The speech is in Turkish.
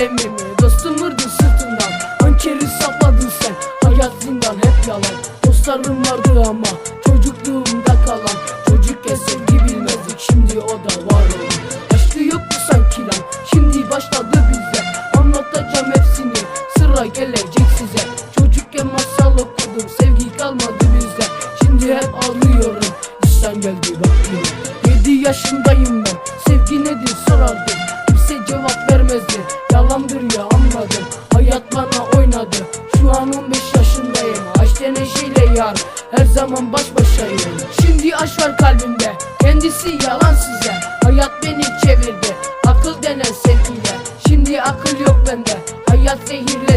kalemimi Dostum vurdu sırtından. Hankeri sapladın sen. Hayat zindan hep yalan. Dostlarım vardı ama Çocukluğumda kalan. Çocukken sevgi bilmezdik Şimdi o da var olan. Aşkı yoktu sanki lan. Şimdi başladı bize. Anlatacağım hepsini. Sıra gelecek size. Çocukken masal okudum Sevgi kalmadı bize. Şimdi hep ağlıyorum. İşten geldi bak yine Yedi yaşındayım ben. Sevgi nedir sorardım. Kimse cevap vermezdi zaman baş başayım. Şimdi aşk var kalbimde Kendisi yalan size. Hayat beni çevirdi Akıl denen sevgiyle. Şimdi akıl yok bende Hayat zehirli